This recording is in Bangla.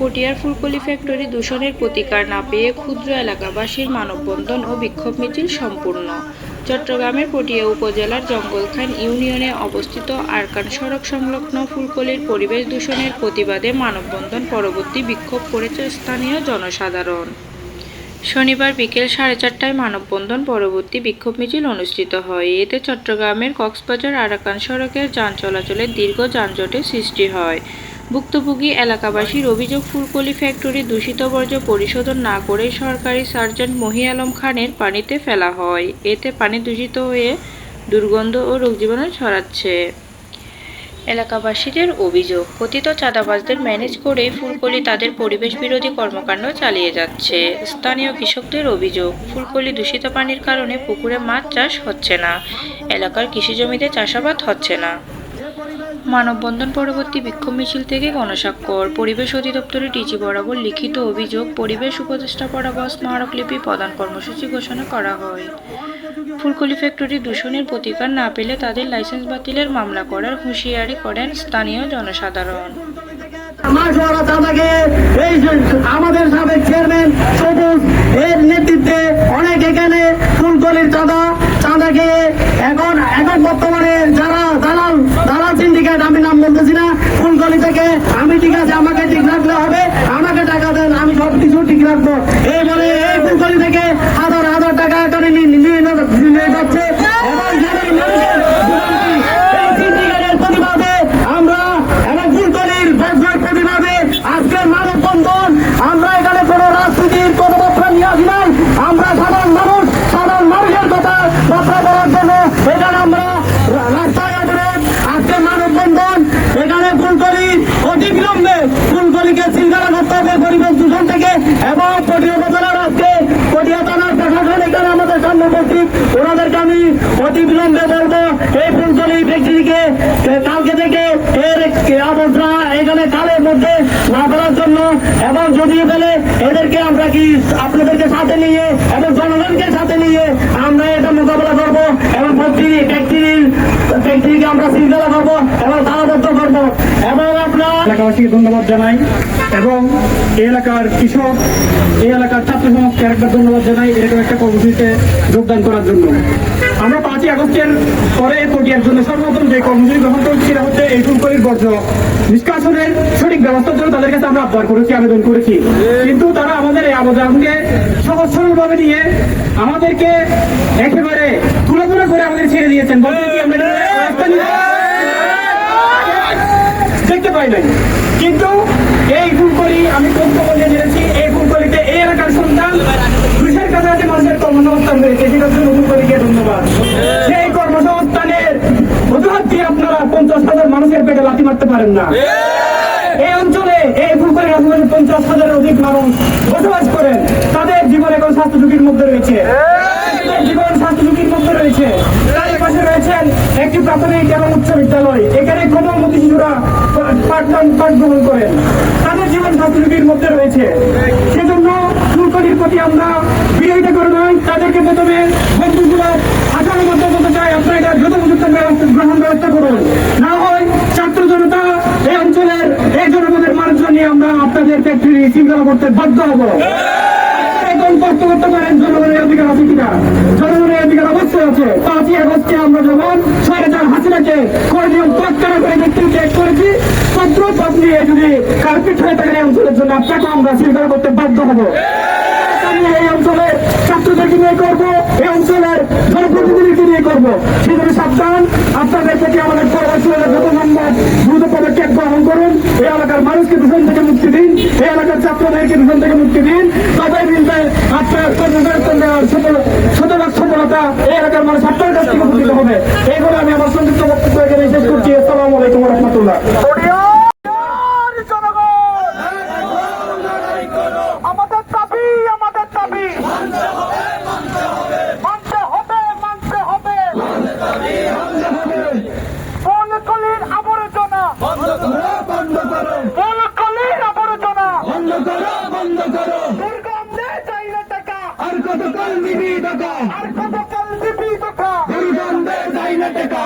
পটিয়ার ফুলকলি ফ্যাক্টরি দূষণের প্রতিকার না পেয়ে ক্ষুদ্র এলাকাবাসীর মানববন্ধন ও বিক্ষোভ মিছিল সম্পূর্ণ। চট্টগ্রামের পটিয়া উপজেলার জঙ্গলখান ইউনিয়নে অবস্থিত আরকান সড়ক সংলগ্ন ফুলকলির পরিবেশ দূষণের প্রতিবাদে মানববন্ধন পরবর্তী বিক্ষোভ করেছে স্থানীয় জনসাধারণ। শনিবার বিকেল সাড়ে চারটায় মানববন্ধন পরবর্তী বিক্ষোভ মিছিল অনুষ্ঠিত হয়। এতে চট্টগ্রামের কক্সবাজার আরাকান সড়কের যান চলাচলের দীর্ঘ যানজটের সৃষ্টি হয়। ভুক্তভোগী এলাকাবাসীর অভিযোগ, ফুলকলি ফ্যাক্টরি দূষিত বর্জ্য পরিশোধন না করে সরকারি সার্জেন্ট মহি আলম খানের পানিতে ফেলা হয়। এতে পানি দূষিত হয়ে দুর্গন্ধ ও রোগ জীবাণু ছড়াচ্ছে। এলাকাবাসীদের অভিযোগ, কথিত চাঁদাবাজদের ম্যানেজ করে ফুলকলি তাদের পরিবেশ বিরোধী কর্মকাণ্ড চালিয়ে যাচ্ছে। স্থানীয় কৃষকদের অভিযোগ, ফুলকলি দূষিত পানির কারণে পুকুরে মাছ চাষ হচ্ছে না। এলাকার কৃষি জমিতে চাষাবাদ হচ্ছে না। মানববন্ধন পরবর্তী বিক্ষোভ মিছিল থেকে গণস্বাক্ষর। পরিবেশ অধিদপ্তরে ডিজি বরাবর লিখিত অভিযোগ পরিবেশ উপদেষ্টা বরাবর স্মারকলিপি প্রদান কর্মসূচি ঘোষণা করা হয়। ফুলকলি ফ্যাক্টরি দূষণের প্রতিকার না পেলে তাদের লাইসেন্স বাতিলের মামলা করার হুঁশিয়ারি করেন স্থানীয় জনসাধারণ। যে আমাদের সাবেক চেয়ারম্যান সবুজ এর নেতৃত্বে অনেক এখানে ফুলকলির চাঁদা চাঁদাকে এখন এখন বর্তমানে যারা দালাল দালাল সিন্ডিকেট আমি নাম বলতেছি না ফুলকলি থেকে আমি ঠিক আছে আমাকে ঠিক রাখলে হবে আমাকে টাকা দেন আমি সব কিছু ঠিক রাখব এই বলে এই ফুলকলি থেকে হাজার হাজার টাকা এখানে নিয়ে নিয়ে নিয়ে যাচ্ছে এবং সাধারণ মানুষের ভোগান্তি, এই সিন্ডিকেটের প্রতিবাদে আমরা এবং ফুলকলির বজ্রের প্রতিবাদে আজকের মানববন্ধন আমরা এখানে কোনো রাজনীতির কোনো বার্তা নিয়ে আসি নাই আমরা সাধারণ মানুষ সাধারণ মানুষের কথা বার্তা বলার জন্য এখানে আমরা রা- রাস্তায় অবরোধ আজকে মানববন্ধন এখানে ফুলকলি অতি বিলম্বে ফুলকলিকে শৃঙ্খলা করতে হবে পরিবেশ দূষণ থেকে ওনাদেরকে আমি অতি বিলম্বে কালকে থেকে এর এখানে কালের মধ্যে না ফেলার জন্য, এবং যদি ফেলে এদেরকে আমরা কি আপনাদেরকে সাথে নিয়ে এবং জনগণকে সাথে নিয়ে আমরা এটা মোকাবেলা করব, এবং ফ্যাক্টরি ফ্যাক্টরির ফ্যাক্টরিকে আমরা শৃঙ্খলা করব, এবং তালাবদ্ধ করব, এবং এলাকাবাসীকে ধন্যবাদ জানাই এবং এই এলাকার কৃষক, এই এলাকার ছাত্র সমাজকে একবার ধন্যবাদ জানাই এরকম একটা কর্মসূচিতে যোগদান করার জন্য আমরা পাঁচই আগস্টের পরে পটিয়ার জন্য সর্বপ্রথম যে কর্মসূচি গ্রহণ করেছি সেটা হচ্ছে এই ফুলকলির বর্জ্য নিষ্কাশনের সঠিক ব্যবস্থার জন্য তাদের কাছে আমরা আবদার করেছি, আবেদন করেছি কিন্তু তারা আমাদের এই আবেদনকে সহজ সরলভাবে নিয়ে আমাদেরকে একেবারে তুলাতুলা করে আমাদের ছেড়ে দিয়েছেন বলতে কি, আমরা? দেখতে পাই নাই। কিন্তু এই ফুলকলি আমি দিয়ে জেনেছি এই ফুলকলিতে এই এলাকার সন্তান দুইশের কাছাকাছি মানুষের কর্মসংস্থান হয়েছে সেটার জন্য ফুলকলিকে ধন্যবাদ। সেই কর্মসংস্থানের অজুহাত দিয়ে আপনারা পঞ্চাশ হাজার মানুষের পেটে লাথি মারতে পারেন না। এই অঞ্চলে এই ফুলকলির আশেপাশে পঞ্চাশ হাজারের অধিক মানুষ বসবাস করেন। তাদের জীবন এখন স্বাস্থ্য ঝুঁকির মধ্যে রয়েছে তাদের জীবন স্বাস্থ্য ঝুঁকির মধ্যে রয়েছে তার পাশে রয়েছেন একটি প্রাথমিক এবং উচ্চ বিদ্যালয়। এখানে কোমলমতি শিশুরা পাঠদান পাঠ গ্রহণ করেন তাদের জীবন স্বাস্থ্য মধ্যে রয়েছে। সেজন্য ফুলকলির প্রতি আমরা বিরোধিতা করে নয় তাদেরকে প্রথমে মধ্যে বলতে চাই। এটা গ্রহণ ব্যবস্থা করুন। না হয় ছাত্র জনতা এই অঞ্চলের এই জনপদের মানুষজন নিয়ে আমরা আপনাদের ফ্যাক্টরি করতে বাধ্য হব। এখন করতে পারেন, জনগণের অধিকার আছে কিনা? আছে পাঁচই আগস্টে আমরা যখন সরকার হাসিনাকে কয়েকজন প্রত্যাহার করে ব্যক্তি চেক করেছি পত্র পথ নিয়ে যদি কার্পেট হয়ে থাকেন এই অঞ্চলের জন্য আপনাকে আমরা শৃঙ্খলা করতে বাধ্য হব। এই অঞ্চলের ছাত্রদেরকে নিয়ে করব, এই অঞ্চলের জনপ্রতিনিধিকে নিয়ে করব। সেজন্য সাবধান, আপনাদের প্রতি আমাদের পরামর্শ যত নম্বর দ্রুত পদক্ষেপ গ্রহণ করুন। এই এলাকার মানুষকে দূষণ থেকে মুক্তি দিন। এই এলাকার ছাত্রদেরকে দূষণ থেকে মুক্তি দিন। তবে মিলবে আপনার কর্মকর্তা দেওয়ার সফলতা এই এলাকার মানুষ আপনার কাছ থেকে উপকৃত হবে। এইগুলো আমি আমার সংযুক্ত বক্তব্য এখানে শেষ করছি। আসসালামু আলাইকুম রহমতুল্লাহ হবে ফুলকলির আবর্জনা। ফুলকলির আবর্জনা। দুর্গন্ধে চাইলে টাকা। আর কতকাল নিবি টাকা আর দুর্গন্ধে